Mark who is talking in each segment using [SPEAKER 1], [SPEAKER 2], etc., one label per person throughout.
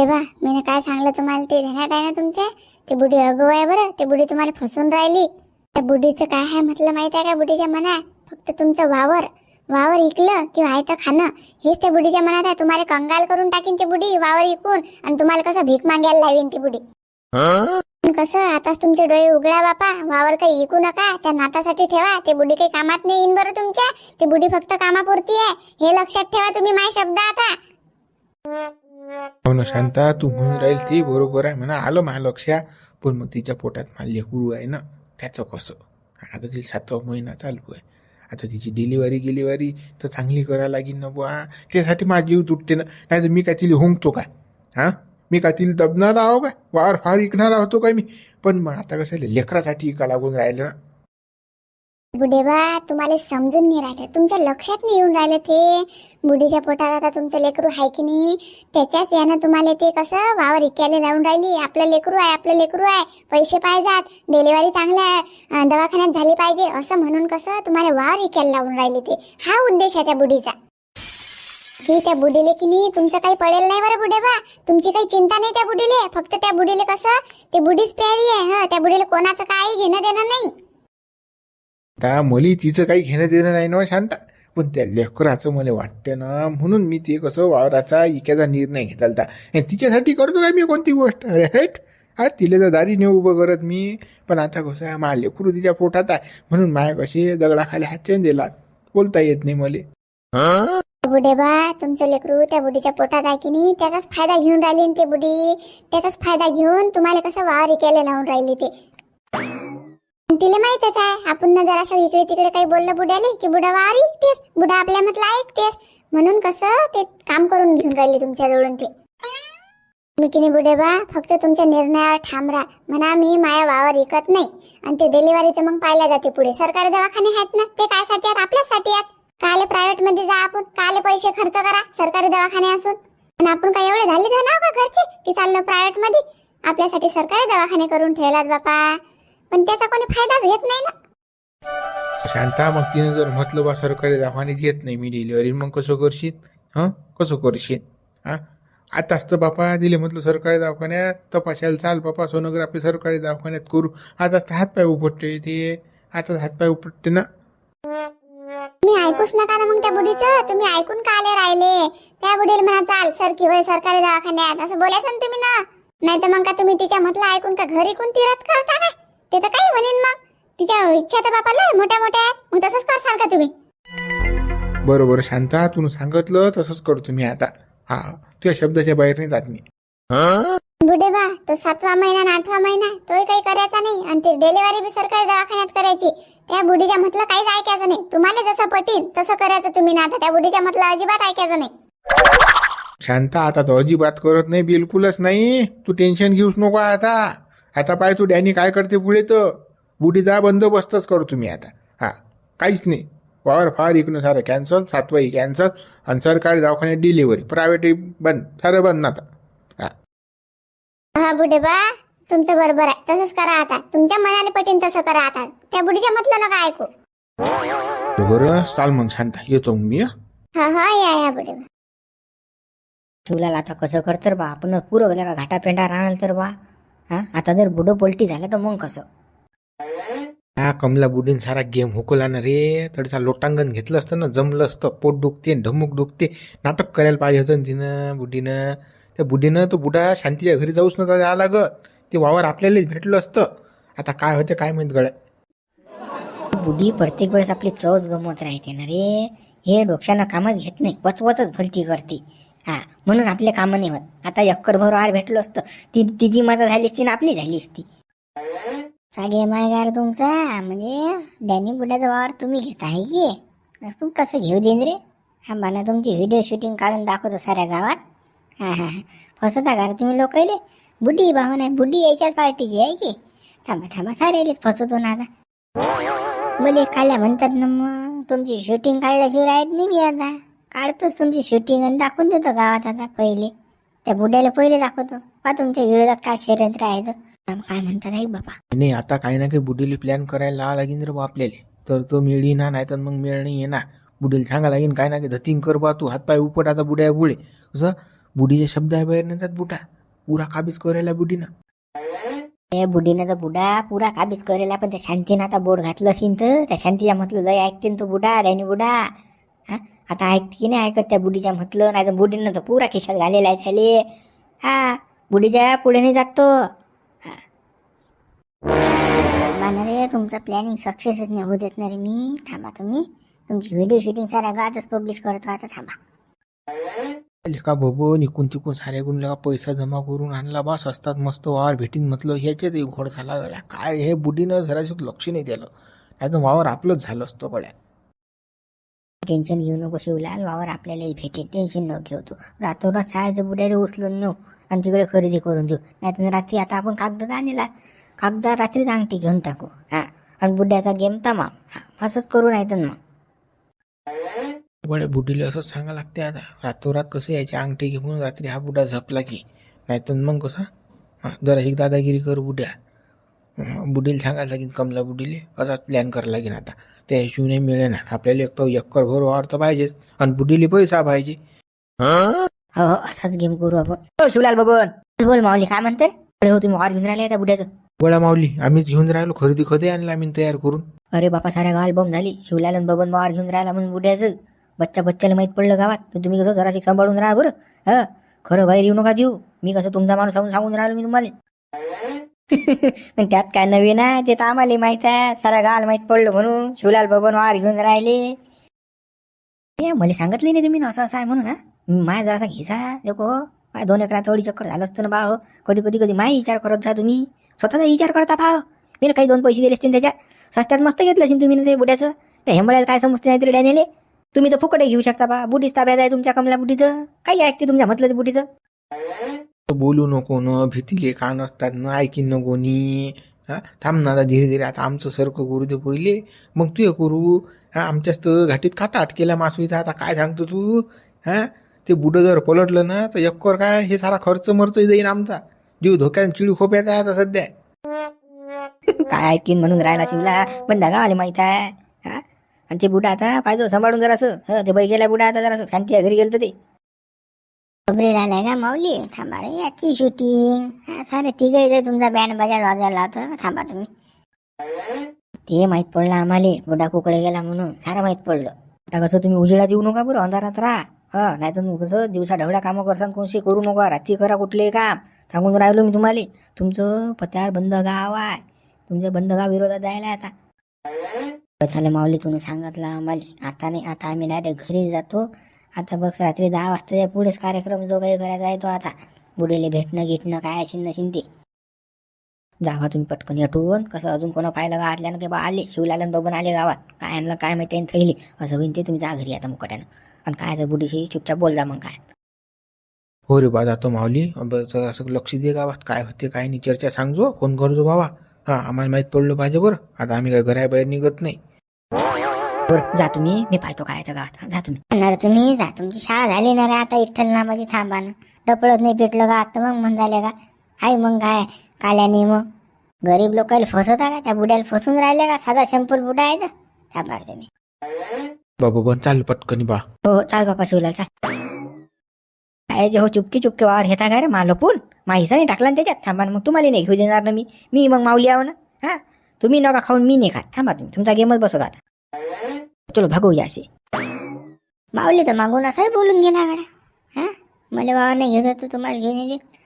[SPEAKER 1] देवा मी काय सांगलं तुम्हाला? ते ध्यानात आहे ना तुमच्या ते बुढी अगो आहे बरं. ते बुढी तुम्हाला फसून राहिली. त्या बुढीचं काय आहे म्हटलं माहीत आहे का बुढीच्या मनात? फक्त तुमचं वावर. वावर इकलं किंवा तर खाणं. हेच त्या बुढीच्या मनात आहे. तुम्हाला कंगाल करून टाकीन ते बुढी वावर इकून. आणि तुम्हाला कसं भीक मागायला लावीन ती बुढी? कसं? आताच तुमचे डोळे उघडा बापा. वावर काही इकू नका. त्या नातासाठी ठेवा. ते बुढी काही कामात नाही येईन बरं तुमच्या. ते बुढी फक्त कामापुरती आहे. हे लक्षात ठेवा तुम्ही माझे शब्द आता.
[SPEAKER 2] हो ना शांता तू म्हणून राहील ती बरोबर आहे म्हणा आलं माझ्या लक्षात पण मग तिच्या पोटात मला लेकरू आहे ना त्याचं कसं आता तिला सातवा महिना चालू आहे आता तिची डिलिव्हरी गिलिव्हरी तर चांगली करायला लागेल ना बुवा त्यासाठी माझी जीव तुटते ना नाही तर मी काय तिला होंगतो काय हां मी काय तिला दबणार आहो काय वार फार विकणार होतो काय मी पण मग आता कसं लेकरासाठी इका लागून राहिलं ना
[SPEAKER 1] बुढेबा तुम्हाला समजून नाही राहिलं. तुमच्या लक्षात नाही येऊन राहिलं ते. बुढीच्या पोटात आता तुमचं लेकरू आहे की नाही? त्याच्याच यानं तुम्हाला ते कसं वावर इक्याला लावून राहिली? आपलं लेकरू आहे आपलं लेकरू आहे. पैसे पाहिजात डिलिव्हरी चांगल्या आहे दवाखान्यात झाली पाहिजे. असं म्हणून कसं तुम्हाला वावर इक्याला लावून राहिली ते. हा उद्देश आहे त्या बुढीचा की त्या बुडीले की नाही तुमचं काही पडेल नाही बरं बुढेबा तुमची काही चिंता नाही त्या बुडीले. फक्त त्या बुडीले कसं ते बुडीच प्यारी आहे हा. त्या बुडीले कोणाचं काही घेणं देणं नाही.
[SPEAKER 2] आता मुली तिचं काही घेणं देणं नाही ना हो शांता? पण त्या लेकराचं मला वाटतं ना म्हणून मी ते कसं वावराचा इक्याचा निर्णय घेतला आणि तिच्यासाठी करतो काय मी कोणती गोष्ट? अरे हेट! हा तिला तर दारी नेऊ उभं करत मी. पण आता कसं आहे मा लेकरू तिच्या पोटात आहे. म्हणून माया कशी दगडाखाली हातचेन दिला. बोलता येत नाही मला.
[SPEAKER 1] बुढेबा तुमचं लेकरू त्या बुढीच्या पोटात आहे की नाही त्याचाच फायदा घेऊन राहिली ते बुढी. त्याचाच फायदा घेऊन तुम्हाला कसं वावर केले लावून राहिली ते. तिला माहितच आहे. आपण ना जरासं इकडे तिकडे काही बोललं बुड्याले की बुडा वावर ऐकतेस बुडा आपल्या म्हटलं ऐकतेस म्हणून कसं ते काम करून घेऊन राहिले तुमच्या जवळून ते. मी की नाही बुढेबा फक्त तुमच्या निर्णयावर ठाम राहा. म्हणा मी माया वावर विकत नाही. आणि ते डिलिव्हरीचं मग पाहिल्या जाते पुढे. सरकारी दवाखाने आहेत ना ते काय साठी आहेत? आपल्यासाठी आहेत. काले प्रायव्हेटमध्ये जा आपण. काले पैसे खर्च करा. सरकारी दवाखाने असून. पण आपण काय एवढे झाले ना का घरचे? की चाललो प्रायव्हेटमध्ये? आपल्यासाठी सरकारी दवाखाने करून ठेवलात बापा. पण त्याचा कोणी फायदाच घेत नाही ना.
[SPEAKER 2] शांता मग तिने जर म्हटलं बा सरकारी दवाखान्यात येत नाही मी डिलिव्हरी मग कसं करशील? हां? कसं करशील? हां? आताच तर बापा दिले म्हटलं सरकारी दवाखान्यात तपासायला चाल बापा सोनोग्राफी सरकारी दवाखान्यात करू. आताच तर हातपाय उपटते ते. आताच हातपाय उपटते ना.
[SPEAKER 1] तुम्ही ऐकूच नका ना मग त्या बुढीचं. तुम्ही ऐकून का आले राहिले? त्या बुढीला म्हणा चाल सर की होय सरकारी दवाखान्यात. असं बोलायचं ना तुम्ही ना. नाही तर मग का तुम्ही तिच्या म्हटलं ऐकून का घरी कोण तीरथ करता काय? ते तर काही म्हणेन मग. तिच्या इच्छा तर बापाला मोठ्या मोठ्या आहेत. मग तसंच करसाल का तुम्ही.
[SPEAKER 2] बरोबर शांता तू सांगितलं तसंच करतो मी आता. हा तुझ्या शब्दाच्या बाहेर नाही. जात मी
[SPEAKER 1] बुढेबा तो सातवा महिना आणि आठवा महिना तोही काही करायचा नाही. आणि ते डिलिव्हरी बी सरकारी दवाखान्यात करायची. त्या बुढीच्या म्हटलं काहीच ऐकायचं नाही. तुम्हाला जसं पटील तसं करायचं तुम्ही ना आता. त्या बुढीच्या म्हटलं अजिबात ऐकायचं नाही.
[SPEAKER 2] शांता आता तर अजिबात करत नाही बिलकुलच नाही. तू टेन्शन घेऊच नको आता. आता पाय तू डॅनी काय करते पुढे तर? बुढीचा बंदोबस्तच करतो मी आता. हा काहीच नाही. वावर फार इकडून सारं कॅन्सल सातवाही कॅन्सल आणि सरकारी दवाखान्यात डिलिव्हरी प्रायव्हेट बंद सारं बंद आता. हा.
[SPEAKER 1] हा बुढेबा तुमचं बरोबर आहे. तसंच करा आता. तुमच्या मनाला पटेल तसं करा आता. त्या बुढीच्या म्हटलं नका ऐकू.
[SPEAKER 2] बरं चाल मग शांता. येतो मग मी हं?
[SPEAKER 1] हा हा या या बुढेबा
[SPEAKER 3] शिवलाल आता कसं कर तर बा? आपण पुरं गेल्या का घाटा पेंडा राहणार तर बा? हा? आता जर बुडो पलटी झालं तर मग कसं?
[SPEAKER 2] हा कमला बुडीन सारा गेम हुकला ना रे. थोडसा लोटांगण घेतलं असतं ना जमलं असतं. पोट दुखते ढमुक दुखते. नाटक करायला पाहिजे होतं ना तिनं बुडीनं. त्या बुडीनं तो बुडा शांतीच्या घरी जाऊच नव्हता द्यावं लागत. ते वावर आपल्यालाच भेटलं असतं. आता काय होते काय माहीत गड्या?
[SPEAKER 3] बुडी प्रत्येक वेळेस आपली चवच गमवत राहते ना रे. हे डोक्यानं कामच घेत नाही. वचवचच भलती करते. हा म्हणून आपले कामं नाही होत. आता यक्कर भर आर भेटलो असतं. ती तिची मजा झाली असती ना आपली झाली असती. सागे मायगार तुमचा म्हणजे डॅनी बुड्याचा वावर तुम्ही घेत आहे की? तू कसं घेऊ देन रे? हा मला तुमची व्हिडिओ शूटिंग काढून दाखवतो साऱ्या गावात. हा हा हा. फसवता का रे तुम्ही लोक बुड्डी भाऊ नाही बुड्डी याच्याच पार्टीची आहे की? थांबा थांबा साऱ्यालेच फसवतो ना आता. बोले काल्या म्हणतात ना मग तुमची शूटिंग काढल्याशिवाय राहत नाही मी आता. काढतोच तुमची शूटिंग आणि दाखवून देतो गावात आता पहिले. त्या बुड्याला पहिले दाखवतो. पा तुमच्या विरोधात काय षडयंत्र आहे तर. मग काय म्हणतात आई बाबा?
[SPEAKER 2] नाही आता काही ना काही बुडीला प्लॅन करायला लावा लागेल रे बा आपल्याला. तर तो मेळ येणार नाही तर मग मेळ नाही येणार. बुडीला सांगा लागेल काय ना काही धतिंग कर बा तू हातपाय उपट आता बुड्या गुळे कसं? बुढीचे शब्द आहे बाहेर नेतात बुटा पुरा काबीज करायला बुढीनं
[SPEAKER 3] ए बुढीनं तर बुडा पुरा काबीज करेला पण त्या शांतीनं आता बोट घातलं असेल तर. त्या शांतीच्या म्हटलं लय ऐकते न तो बुडा डॅनी बुडा. आता ऐकते की नाही ऐकत त्या बुढीच्या म्हटलं? नाही तर बुढीनं तर पुरा खिशात घालेला आहे त्याले. हा बुढीच्या पुढे नाही जागतो
[SPEAKER 1] मला रे तुमचं प्लॅनिंग सक्सेसच नाही होऊ देत ना रे मी. थांबा तुम्ही. तुमची व्हिडिओ शूटिंग साऱ्या गावातच पब्लिश करतो. आता थांबा.
[SPEAKER 2] लेका बाबो? निकून तिकून सारे गुण लेका पैसा जमा करून आणला बा? स्वस्तात मस्त वावर भेटीन म्हटलं. ह्याच्यात घोड झाला गड्या. काय? हे बुढीनं जराशी लक्ष नाही दिलं. नाही तर वावर आपलंच झालं असतं पड्या
[SPEAKER 3] टेन्शन घेऊ नको शिवलाल वावर आपल्याला भेटेल. टेन्शन न घेऊ तू. रातोरात शाळेचं बुड्याला उचलून नेऊ आणि तिकडे खरेदी करून देऊ. नाही तर रात्री आता आपण कागदात आणला कागदा रात्रीच अंगठी घेऊन टाकू. हा. आणि बुड्याचा गेम तमाम. हा. असंच करू नाही तर मग.
[SPEAKER 2] बडे बुढीला असंच सांगा लागते आता. रातोरात कसं यायची? अंगठी घेऊन रात्री हा बुडा झपला की. नाही तर मग कसं? हा. एक दादागिरी कर बुड्या. बुडीला सांगायला लागेल कमला बुडीले असाच प्लॅन करायला लागेल आता. त्या हिशोबाने मिळेना आपल्याला एक तर एकर भर वावर तर पाहिजेच. आणि बुडीले पैसा पाहिजे.
[SPEAKER 3] हो हो असाच गेम करू आपण. हो शिवलाल बबन. बोल बोल माऊली काय म्हणते? अरे हो तुम्ही वार घेऊन राहिले त्या बुड्याचं.
[SPEAKER 2] गोळा माऊली आम्हीच घेऊन राहिलो. खरेदी खते आणलं आम्ही तयार करून.
[SPEAKER 3] अरे बापा साऱ्या गावाला बॉम्ब झाली. शिवलाल आणि बबन वार घेऊन राहिला म्हणून बुड्याचं. बच्चा बच्चाला माहीत पडलं गावात. तर तुम्ही कसं जराशी सांभाळून राहा बरं. हा? खरं बाहेर येऊ नका देऊ मी कसं तुमचा माणूस सांगून सांगून राहिलो मी तुम्हाला. पण त्यात काय नवीन आहे? ते तर आम्हाला माहीत आहे. सारा गाल माहीत पडलं म्हणून. शिवलाल बबन वार घेऊन राहिले. मला सांगितले नाही तुम्ही ना असं असं आहे म्हणून ना माझा असा घिसा देखो माय दोन एकरा थोडी चक्कर झालं असतं ना बा हो कधी कधी कधी माय विचार करत जा तुम्ही. स्वतःचा विचार करता पहा मी ना काही दोन पैसे दिले असतील त्याच्यात. सस्त्यात मस्त घेतलं असेल तुम्ही ना ते बुड्याचं. त्या हेंबळ्याला काय समजते नाही तरी डॅनेले तुम्ही तर फुकटे घेऊ शकता बा. बुटीच ताब्यात आहे तुमच्या कमला बुटीचं. काही ऐकते तुमच्या म्हटलं ते बुटीचं.
[SPEAKER 2] बोलू नको न भीतीले कान असतात न ऐकीन न. कोणी थांब ना आता धीरे धीरे. आता आमचं सरकं करू दे पहिले. मग तू हे करू. हा आमच्याच तर घाटीत काटा अटकेला मासवीचा आता काय सांगतो तू? हा ते बुडं जर पलटलं ना तर एक्कर काय? हे सारा खर्च मर्च जाईन आमचा. जीव धोक्यात चिळू खोप्यात आहे आता सध्या.
[SPEAKER 3] काय ऐकीन म्हणून राहिला शिवला? पण धागा आले माहीत आहे. हा आणि ते बुडा आता पाहिजे सांभाळून जरासं. हं, ते बाई गेला बुडा आता जरासं. शांती आहे, घरी गेलं तर ते.
[SPEAKER 1] खबरी राहिलाय का माऊली? थांबा रे याची शूटिंग हा सारे तिघे इथे तुमचा बँड बजाज वाजायला लावतो थांबा तुम्ही.
[SPEAKER 3] ते माहीत पडलं आम्हाला बुडा कुकडे गेला म्हणून सारं माहीत पडलं. आता कसं तुम्ही उजेडा देऊ नका बरं अंधारात राहा. हा नाही तर कसं दिवसा ढवळ्या कामं करताना कोणशी करू नका रात्री करा कुठले काम. सांगून राहिलो मी तुम्हाला तुमचं पत्यावर बंद गाव आहे. तुमच्या बंद गाव विरोधात जायला आता. झालं माऊली तुम्ही सांगितलं आम्हाला. आता नाही आता आम्ही डायरेक्ट घरी जातो. आता बघ रात्री दहा वाजता पुढेच कार्यक्रम जो काही करायचा आहे तो आता. बुडीले भेटणं गिटणं काय असेल नशील ते. जावा तुम्ही पटकन येटून कसं अजून कोणा पाहिलं गावातल्यानं की बा आले शिवलालन बघून आले गावात. काय आणलं काय माहिती आहे थैली. असं होईन ते तुम्ही जा घरी आता मुकट्यानं. आणि काय तर बुडीशी चुपचाप बोल जा मग काय.
[SPEAKER 2] हो रे बा जातो माऊली. बस असं लक्ष दे गावात काय होते काय नाही चर्चा सांगजो. फोन करजो बाबा. हा आम्हाला माहीत पडलं पाहिजे बरं. आता आम्ही काय घराबाहेर निघत नाही.
[SPEAKER 3] बरं जा तुम्ही मी पाहतो काय त्या गावात. जा तुम्ही.
[SPEAKER 1] म्हणणार तुम्ही जा. तुमची शाळा झाली ना रे आता इठ्ठल नामाची थांबा ना डपळत नाही पेटलं का आता मग म्हण झाले का आई मग काय काल्याने मग. गरीब लोकांना फसवता का? त्या बुड्याला फसून राहिले का? साधा शंपूल बुडा आहे ना? थांबा रे तुम्ही.
[SPEAKER 2] बाबा पण चाल पटकनी बा.
[SPEAKER 3] हो चाल बापा शिवला चाल. काय जे हो चुपके चुपके वावर घेता काय रे मालो पण माहिसा नाही टाकला ना त्याच्यात? थांबा ना मग तुम्हाला नाही घेऊ देणार ना मी. मी मग माऊली आहो ना. हा? तुम्ही नका खाऊन मी नाही खात. थांबा तुम्ही. तुमचा गेमच बसवता आता. चलो भागवूया असे
[SPEAKER 1] माऊली तर मागून असंही बोलून गेला गाडा हा? मला वावर नाही घेत होतं तुम्हाला घेऊन येते.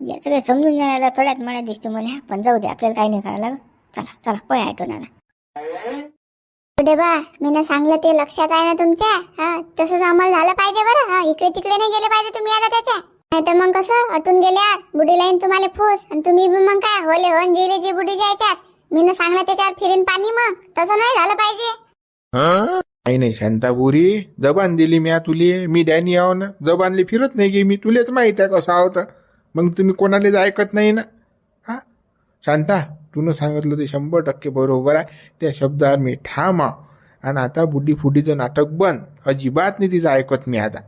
[SPEAKER 1] याचं काही समजून नाही थोड्यात मला दिसते मला. हा. पण जाऊ दे आपल्याला काही नाही करायला चला चला पळ आयटो ना बा मी ना सांगलं ते लक्षात आहे ना तुमच्या? हा तसंच आम्हाला झालं पाहिजे बरं. हा इकडे तिकडे नाही गेले पाहिजे तुम्ही आता त्याच्या. नाही तर मग कसं? अटून गेले आत. बुडी लाईन तुम्हाला फूस. आणि तुम्ही बी मग काय? होले होन जेले जे बुडी जायच्यात. मी ना सांगलं त्याच्यावर फिरीन पाणी मग. तसं नाही झालं पाहिजे.
[SPEAKER 2] नाही नाही शांतापुरी जबान दिली मी तुले. मी डॅनी आहो ना. जबानली फिरत नाही की मी. तुलेच माहीत आहे कसं आहोत मग तुम्ही कोणालाच ऐकत नाही ना. हा? शांता तूनं सांगितलं ते शंभर टक्के बरोबर आहे. त्या शब्दावर मी ठाम आहो. आणि आता बुड्डी फुडीचं नाटक बंद. अजिबात नाही तिचं ऐकत मी आता.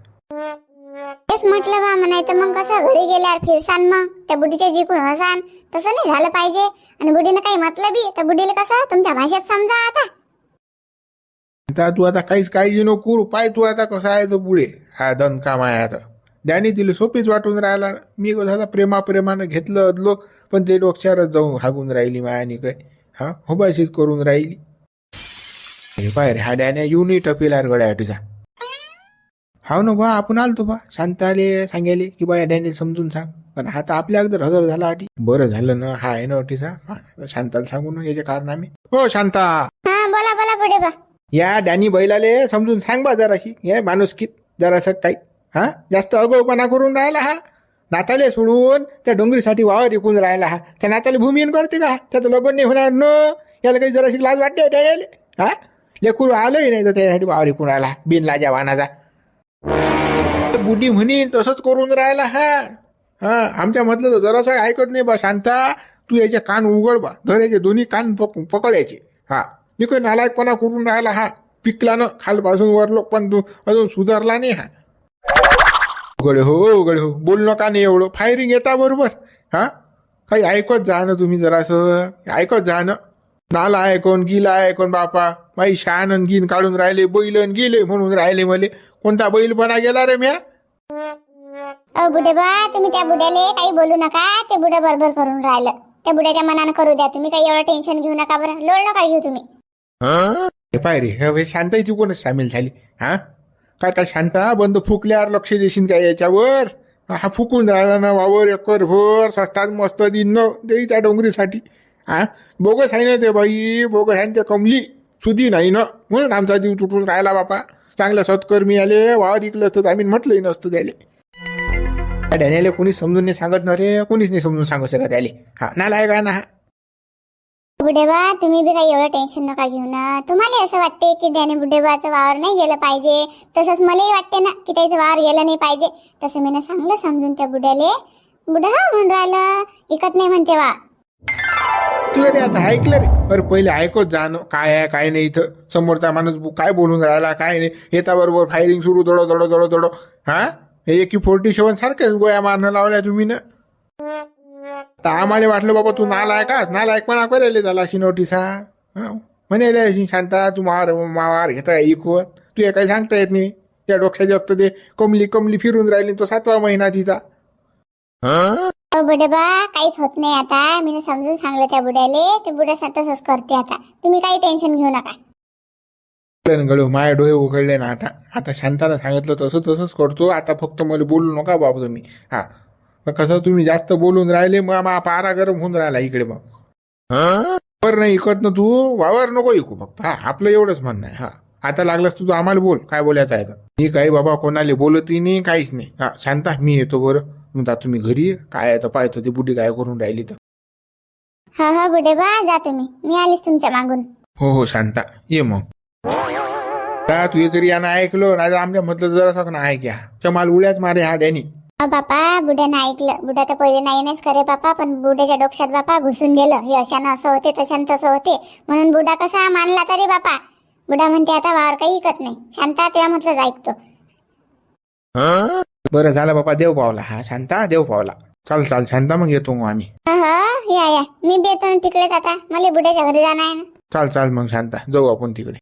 [SPEAKER 1] तेच म्हटलं बा म्हणायचं मग कसं? घरी गेल्यावर फिरसान मग. त्या बुडीच्या जिकून हसान. तसं नाही झालं पाहिजे. आणि बुडीनं काही म्हटलं बी तर बुडीला कसं? तुमच्या भाषेत समजा आता.
[SPEAKER 2] आता तू आता काहीच काळजी नको करू पाय तू आता कसा आहे तो पुढे हा धनकाम आहे आता डॅनी तिला सोपीच वाटून राहिला मी झाला प्रेमाप्रेमानं घेतलं अदलो पण ते डोक्यावरच जाऊन हागून राहिली मायानी काय हा हुबाशीच करून राहिली हे पाय रे हा डॅन्या येऊनही टपेलार गड्या तुझा हाव ना बा आपण आलतो बा शांत आले सांगायले की बा या समजून सांग पण आता आपल्या अगोदर हजर झाला अटी बरं झालं ना हा आहे ना अटीचा शांताला सांगून याचे आम्ही हो शांता
[SPEAKER 1] हा बोला बोला पुढे बा
[SPEAKER 2] या डॅनी बैलाले समजून सांग बा जराशी. हे माणुसकीत जरासं काही. हा? जास्त अगोपणा करून राहिला हा. नाताले सोडून त्या डोंगरीसाठी वावर विकून राहिला हा. त्या नाताले भूमिहीन करते का? त्याचं लग्न नाही होणार न. याला काही जराशी लाज वाटते डॅनेले हा? लेकरू आलंही नाही तर त्याच्यासाठी वावर विकून राहिला. बिन लाजा वानाचा. बुडी म्हणी तसंच करून राहिला हा. हा? आमच्या म्हटलं तर जरासं ऐकत नाही बा शांता. तू याचे कान उघड बा. धर याचे दोन्ही कान पक पकडायचे हा. मी काही नालायकपणा करून राहिला हा? पिकला ना खालपासून वरलो पण तू अजून सुधारला नाही हा. उघड हो उघड हो. बोल नका नाही एवढं. फायरिंग येता बरोबर. हा? काही ऐकत जा ना तुम्ही जरासं. ऐकत जा ना. नाला ऐकून गिला ऐकून बापा? माई शान गिन काढून राहिले बैलन गेले म्हणून राहिले मले. कोणता बैलपणा गेला रे म्या?
[SPEAKER 1] अ तुम्ही त्या बुड्याले काही बोलू नका. ते बुड्या बरोबर करून राहिलं. त्या बुड्याच्या मनानं करू द्या. तुम्ही काही एवढं टेन्शन घेऊ नका बरं. लोळ नका घेऊ तुम्ही?
[SPEAKER 2] हे पाय रे हे ती कोणच सामील झाली? हा? काय काय शांता? बंद फुकल्यावर लक्ष देशील काय याच्यावर? हा फुकून राहिला ना वावर एकर भर सस्तात मस्त दिन न देई त्या डोंगरीसाठी. हा? बोगस आहे ना ते बाई बोगस आहे ना ते कमली. सुधी नाही ना? म्हणून आमचा जीव तुटून राहिला बापा. चांगला सत्कर्मी आले वावर इकलं असतं तर आम्ही म्हटलंही नसतं त्याले. त्या डॅनियाले कोणीच समजून नाही सांगत ना रे? कोणीच नाही समजून सांगू शकत त्याले. हा नालाय का ना हा.
[SPEAKER 1] बुढेबा तुम्ही बी काही एवढं टेन्शन नका घेऊ ना. तुम्हाला असं वाटते की त्याने बुढेबाचं वावर नाही गेलं पाहिजे? तसंच मलाही वाटते ना की त्याचं वावर गेलं नाही पाहिजे. तसं मी ना चांगलं समजून त्या बुड्याले बुडा हा म्हणून राहिलं. इकत नाही म्हणते वा.
[SPEAKER 2] ऐकलं रे आता ऐकलं रे. अरे पहिले ऐकत जाणं काय आहे काय नाही इथं. समोरचा माणूस बु- काय बोलून राहिला काय नाही. येता बरोबर फायरिंग सुरू दडो दडो दडो दडो. हा? हे एकी फोर्टी सेवन सारखेच गोळ्या मारणं लावल्या तुम्ही ना. तर आम्हाला वाटलं बाबा तू नालायक का नालायकपणा करायला झाला अशी नोटीस. हा. म्हणायला अशी शांता तू मार मार घेता ऐकवत तू हे काही सांगता येत नाही. त्या डोक्याच्या फक्त ते कमली कमली फिरून राहिली तो सातवा महिना तिचा.
[SPEAKER 1] बुढे बा काहीच होत नाही आता. मी समजून सांगलं त्या बुड्याले ते बुड्या तसंच करते आता. तुम्ही काही टेन्शन घेऊ नका.
[SPEAKER 2] गळू माय डोळे उघडले ना आता. आता शांताला सांगितलं तसं तसंच करतो. आता फक्त मला बोलू नका बाबा तुम्ही. हा. मग कसं तुम्ही जास्त बोलून राहिले मग मा पारा गरम होऊन राहिला इकडे मग. वर नाही इकत ना तू वावर नको इकू फक्त. हा आपलं एवढंच म्हणणं आहे हा. आता लागलंस तू आम्हाला बोल काय बोलायचं आहे तर मी काही बाबा कोणाला बोलतही नाही काहीच नाही. हा शांता मी येतो बरं. जा तुम्ही घरी काय तर पाहतो ती बुढी काय करून राहिली तर.
[SPEAKER 1] हा हा बुढे बा जा तुम्ही. मी आलीच तुमच्या मागून.
[SPEAKER 2] हो हो शांता. ये मग. का तुझे तरी यानं ऐकलं नाही आमच्या म्हटलं जरा ना ऐक्या चमाल उड्याच मारे हा डॅनी
[SPEAKER 1] बापा बुड्यानं ऐकलं. बुड्या तर पहिले नाही नाहीच करे बापा पण बुड्याच्या डोक्यात बापा घुसून गेलं. हे अशानं असं होते तशानं तसं होते. म्हणून बुडा कसा मानला तरी बापा. बुडा म्हणते आता वावर काही ऐकत नाही. शांता तेव्हा म्हटलंच ऐकतो.
[SPEAKER 2] बरं झालं बाबा देव पावला. हा शांता देव पावला. चाल चाल शांता मग येतो मग आम्ही.
[SPEAKER 1] या या. मी बी येतो ना तिकडेच आता. मला बुड्याच्या घरी जाणं आहे ना.
[SPEAKER 2] चाल चाल मग शांता. जाऊ आपण तिकडे.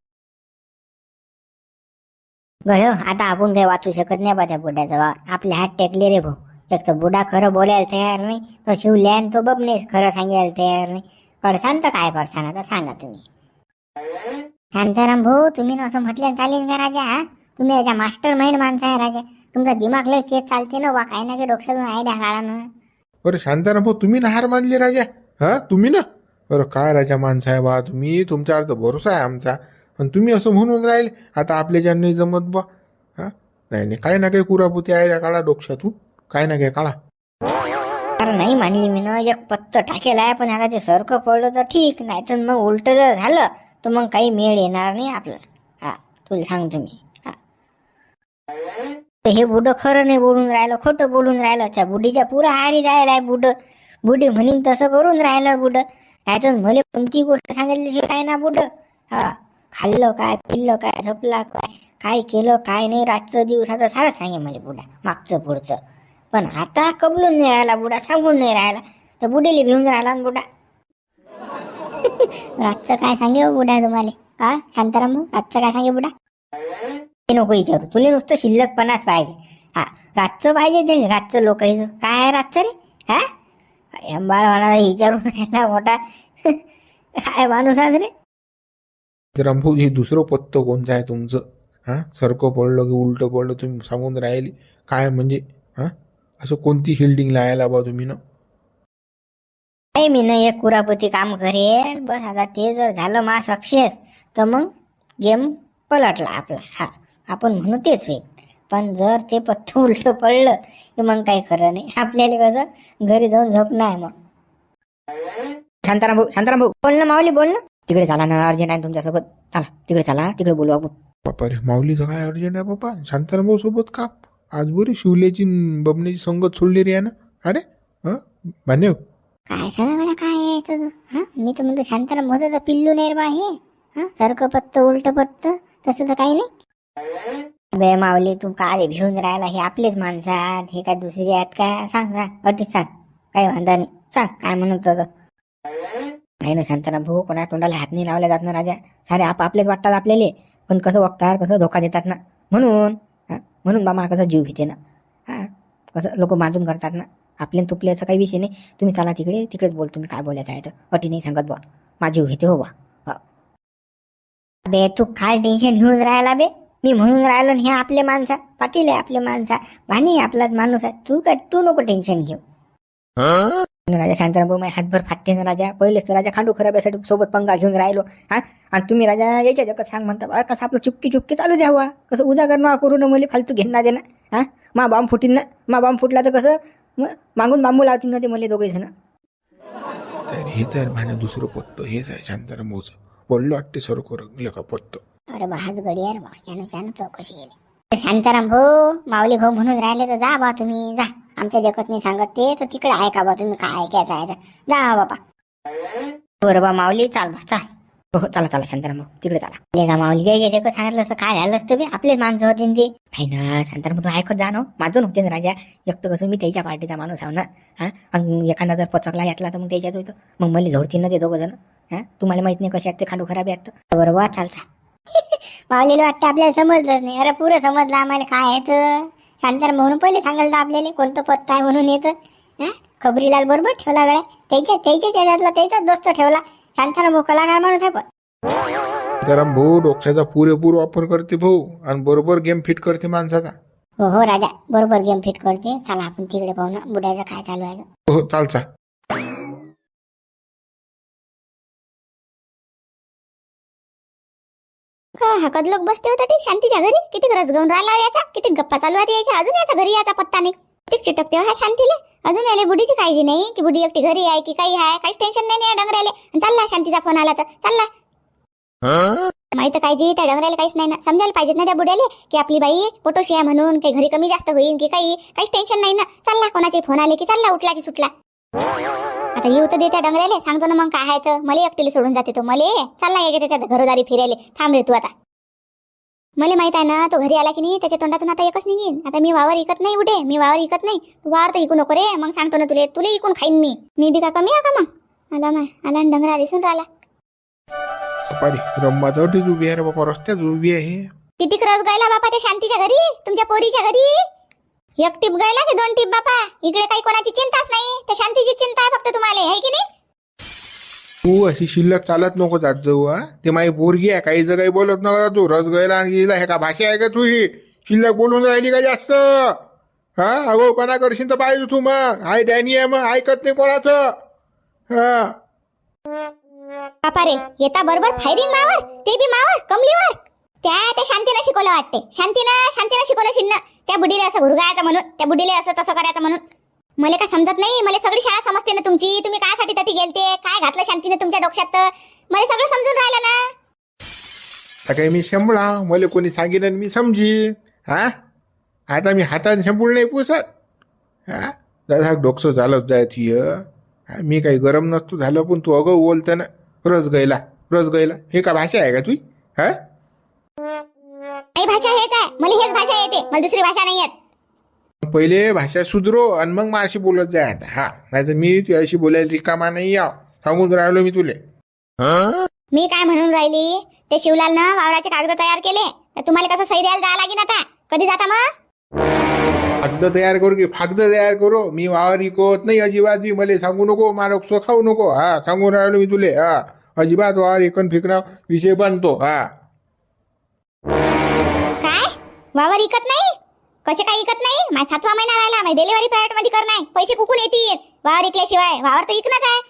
[SPEAKER 3] गळ आता आपण काही वाचू शकत नाही बा त्या बुड्याचा वावर आपले हात टेकले रे भाऊ. एक तर बुडा खरं बोलायला तयार नाही तो शिवल्यान तो बबने खरं सांगायला तयार नाही. पडसान तर काय करसान आता सांगा तुम्ही. शांताराम भाऊ तुम्ही ना असं म्हटलं चालेल का राजा हा? तुम्ही याच्या मास्टर माइंड माणसं आहे राजा. तुमचा दिमाग लय तेच चालते ना वा काय ना काही डोक्यातून आहे त्या ना
[SPEAKER 2] बरं शांताराम भाऊ तुम्ही ना हार मानली राजा हा? तुम्ही ना? बरं काय राजा माणसं आहे बा तुम्ही तुमच्यावर तर भरोसा आहे आमचा. पण तुम्ही असं म्हणून राहिले आता आपले ज्यांना नाही जमत बा हा? नाही नाही काय ना काही कुरापुती आयडिया काळा डोक्यातून काय ना काय काळा.
[SPEAKER 3] अरे नाही मानली मी ना एक पत्त टाकेला आहे पण आता ते सरकं पडलं तर ठीक नाही तर मग उलट जर झालं तर मग काही मेळ येणार नाही आपला हा तुला सांगतो मी हा. तर हे बुडं खरं नाही बोलून राहिलं खोटं बोलून राहिलं त्या बुडीच्या पुरा हारी जायला आहे बुड. बुडी म्हणीन तसं करून राहिलं बुडं. नाही तर मला कोणती गोष्ट सांगितली काय ना बुडं? हा. खाल्लं काय पिल्लं काय झोपला काय काय केलं काय नाही रातचं दिवसाचं सारं सांगे मला बुडा मागचं पुढचं. पण आता कबलून नाही राहिला बुडा सांगून नाही राहिला. तर बुडीला भिवून राहिला ना बुडा. रातचं काय सांगे हो बुडा तुम्हाला? का? शांताराम भाऊ रातचं काय सांगे बुडा? ते नको विचारू तुला नुसतं शिल्लकपणाच पाहिजे. हा रातचं पाहिजे ते रातचं लोक काय रातचं रे? हा? अंबाळ म्हणा विचारून राहिला मोठा. काय माणूस आज रे?
[SPEAKER 2] रंभू हे दुसरं पत्तं कोणचं आहे तुमचं? हां? सरकं पडलं की उलटं पडलं तुम्ही सांगून राहिले. काय म्हणजे? हां? असं कोणती हिल्डिंग लायला बा तुम्ही ना?
[SPEAKER 3] नाही मी ना एक कुरापती काम करेल. बस आता ते जर झालं मा सक्सेस तर मग गेम पलटला आपला. हा आपण म्हणू तेच होईल. पण जर ते पत्त उलट पडलं की मग काही खरं नाही. आपल्याला कसं घरी जाऊन झोप नाही मग. शांताराम भाऊ शांताराम भाऊ. बोल ना माऊली बोल ना. तिकडे चला ना अर्जंट आहे तुमच्यासोबत. चला तिकडे चला तिकडे बोलू आपण.
[SPEAKER 2] बापा रे माऊलीचं काय अर्जंट आहे बापा? शांताराम सोबत का? आज बरी शिवल्याची न बबण्याची संगत सोडली रे ना? अरे हं? मान्य
[SPEAKER 1] काय सगळं काय आहे तुझं हा? मी तर म्हणतो शांताराम मोठं तर पिल्लू नाही रे बा हे. हा? सारखं पत्त उलट पत्त तसं तर काही नाही.
[SPEAKER 3] बे माऊली तू काय भिवून राहिला? हे आपलेच माणसं आहेत. हे काय दुसरे आहेत का? सांग सांग. अटी सांग. काही वांधा नाही. सांग काय म्हणत होतं नाही ना शांताराम भाऊ कोणा तोंडाला हात नाही लावला जात ना राजा. सारे आप आपलेच वाटतात आपल्याले. पण कसं वागतात कसं धोका देतात ना. म्हणून म्हणून बाबा कसं जीव घेते ना. हा कसं लोक माजून करतात ना. आपले तुपले असं काही विषय नाही. तुम्ही चला तिकडे तिकडेच बोल तुम्ही काय बोलायचं आहे तर. अटी नाही सांगत बा माझी जीव घेते हो बा बे तू काय टेन्शन घेऊन राहिला बे. मी म्हणून राहिलो हे आपले माणसा पाटील आहे आपले माणसा. वाणी आपलाच माणूस आहे. तू काय तू नको टेन्शन घेऊ. राजा शांताराम भाऊ माझे हातभर फाटते ना राजा. पहिलेच तर राजा खांडू खराब्यासाठी सोबत पंगा घेऊन राहिलो हा? आणि तुम्ही राजा याच्या जगत सांग म्हणता बा कसं आपलं चुपकी चुपकी चालू द्यावा? कसं उजागर ना करू ना मला फालतू घेणार दे ना हा? मा बॉम्ब फुटीन ना मा बॉम्ब फुटला तर कसं? म- मागून बांबू लावतील ना ते मला दोघे जण.
[SPEAKER 2] तर हेच आहे भाण्या दुसरं पत्तं हेच आहे शांताराम भाऊचं. पडलं वाटते सरको रंगलं का पत्तं.
[SPEAKER 1] अरे बा हाच गडी आहे रे बा यानं चौकशी केली. शांताराम भाऊ माऊली भाऊ म्हणून राहिले तर जा बा तुम्ही जा. आमच्या देखत नाही सांगत ते तर तिकडे ऐका बा? तुम्ही काय ऐकायचं आहे तर. जा बापा
[SPEAKER 3] बरं हो बा माऊली चाल बा चाल. हो हो, चला चला शांताराम भाऊ तिकडे चला. लेगा माऊली द्यायचे देखत सांगितलं असतं काय झालं असतं बे? आपलेच माणसं होते न ते. नाही ना शांताराम भाऊ, तू ऐकत जा ना हो. माझून माझं ना राजा. एक तर कसं मी त्याच्या पार्टीचा माणूस आहे ना. हा? एखादा जर पचकला यातला तर मग त्याच्याच होतं. मग मला झोडतील ना ते दोघं जण. हा? तुम्हाला माहीत नाही कसे आहेत ते खांडू खराब आहेत तर. हो बरं बा चाल चाल.
[SPEAKER 1] माऊलीला वाटतं आपल्याला समजलंच नाही. अरे पुरं समजलं आम्हाला काय आहे तर. शांताराम म्हणून पहिले सांगायला आपल्याला कोणतं पत्ता आहे म्हणून येतं? हा? खबरीलाल बरोबर ठेवला गड्या त्याच्या त्याच्या त्याच्यातला त्याचाच दोस्त ठेवला. शांताराम भाऊ कलाकार माणूस आहे पण.
[SPEAKER 2] शांताराम भाऊ डोक्याचा पुरेपूर वापर करते भाऊ आणि बरोबर गेम फिट करते माणसाचा.
[SPEAKER 1] हो हो राजा. बरोबर गेम फिट करते. चला आपण तिकडे पाहू ना. बुड्याचं काय चालू आहे? ते.
[SPEAKER 2] हो चाल चाल.
[SPEAKER 1] हकत लोक बसते होते ठीक शांतीच्या घरी? किती रस गाऊन राहिला हो याचा? किती गप्पा चालू आहेत याच्या? अजून याचा घरी याचा पत्ता नाही ठीक चिटकते हो ह्या शांतीले? अजून याले बुडीची काळजी नाही की बुडी एकटी घरी आहे की काही आहे? काहीच टेन्शन नाही या आणि चालला शांतीचा फोन आला तर. चालला. माहीत काळजी त्या डंगऱ्याला काहीच नाही ना. समजायला पाहिजेत ना त्या बुड्याले की आपली बाई पोटोशी आहे म्हणून काही घरी कमी जास्त होईल की काही काहीच टेन्शन नाही ना. चालला कोणाचे फोन आले की चालला उठला की सुटला. आता येऊ तर दे त्या डंगऱ्याले सांगतो ना मग काय आहे तर. मला एकटीला सोडून जाते तो. मले. चालला ये त्याच्या घरोदारी फिरायले. थांब रे तू आता. मला माहीत आहे ना तो घरी आला की नाही त्याच्या तोंडातून आता एकच निघीन. आता मी वावर इकत नाही उठे. मी वावर इकत नाही. तू वावर तर इकू नको रे. मग सांगतो ना तुले. तुला इकून खाईन मी. मी बी का कमी आहे का मग? आला माय. आला न डंगरा दिसून राहिला.
[SPEAKER 2] बापारे रंबाचं अटीच उभी आहे रे बापा. रस्त्यात उभी आहे.
[SPEAKER 1] किती रस गायला बापा त्या शांतीच्या घरी? तुमच्या पोरीच्या घरी? एक टिप गायला की दोन टिप बापा. इकडे काही कोणाची चिंताच नाही. त्या शांतीची चिंता आहे फक्त तुम्हाला आहे की नाही?
[SPEAKER 2] तू अशी शिल्लक चालत नको जात जाऊ हा. ते माझी पोरगी आहे काही जर काही बोलत नका तू. रस गयला आणि गेला हे का भाषा आहे का तुझी? शिल्लक बोलून राहिली का जास्त? हा अगो कोणा करशील तर पाहिजे तू मग. हाय डॅनी आहे मग ऐकत नाही कोणाचं. हा.
[SPEAKER 1] बापा रे येता बरोबर फायरिंग मावर ते बी मावर कमलीवर. त्या त्या शांतीनं शिकवलं वाटते. शांतीनं शांतीनं शिकवलं शिन्न. त्या बुडीला असं घुरगायचं म्हणून त्या बुडीला असं तसं करायचं म्हणून. मला काय समजत नाही. मला सगळी शाळा समजते ना तुमची. तुम्ही कायसाठी तटी गेलते? काय घातलं शांतीनं तुमच्या डोक्यात? तर मला सगळं समजून राहिलं ना.
[SPEAKER 2] सकाळी काही मी शंभळा. मला कोणी सांगितलं आणि मी समजी हा? आता मी हातात शंभूळ नाही पुसत. हा? दादा डोकसं झालं जाय थिय मी काही गरम नसतो झालं पण तू अगं बोलतं ना. रस गैला रस गयला हे का भाषा आहे का तुझी हा?
[SPEAKER 1] नाही भाषा हेच आहे. मला हेच भाषा येते. मला दुसरी भाषा नाही येत.
[SPEAKER 2] पहिले भाषा सुधरो आणि मग अशी बोलत जाय आता. हा. नाही तर मी ती अशी बोलायला रिकामा नाही याव सांगून राहिलो मी तुले.
[SPEAKER 1] मी काय म्हणून राहिली? ते शिवलाल ना वावराचे कागद तयार केले. तर तुम्हाला कसं सही द्यायला जावं लागेल आता? कधी जाता मग?
[SPEAKER 2] फागद तयार करू की फागद तयार करू? मी वावर इकत नाही अजिबात मी मला सांगू नको मला खाऊ नको. हा सांगून राहिलो मी तुले. हा. अजिबात वावर इकन फिकणं विषय बनतो. हा.
[SPEAKER 1] वावर इकत नाही? कसे काय इकत नाही? माझा सातवा महिना राहिला माझी डिलिव्हरी प्रायव्हेटमध्ये करणार पैसे कुकून येतील. वावर इकल्याशिवाय वावर तर इकणंच आहे.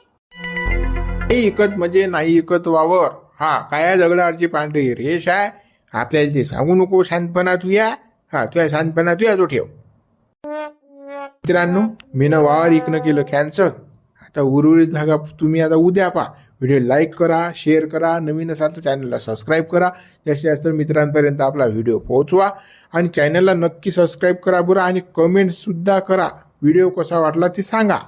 [SPEAKER 2] नाही इकत म्हणजे नाही इकत वावर. हा काय दगडावरची पांढरी रेष आहे? आपल्याला ते सांगू नको शांतपणा तू या हा तुझ्या शांतपणा तू या तो ठेव. मित्रांनो मी ना वावर इकणं केलं कॅन्सल आता उर्वरित भागा तुम्ही आता उद्या पहा. व्हिडिओ लाईक करा शेअर करा नवीन असाल तर चॅनलला सबस्क्राईब करा. जास्तीत जास्त मित्रांपर्यंत आपला व्हिडिओ पोहोचवा आणि चॅनलला नक्की सबस्क्राईब करा बरं आणि कमेंटसुद्धा करा. व्हिडिओ कसा वाटला ते सांगा.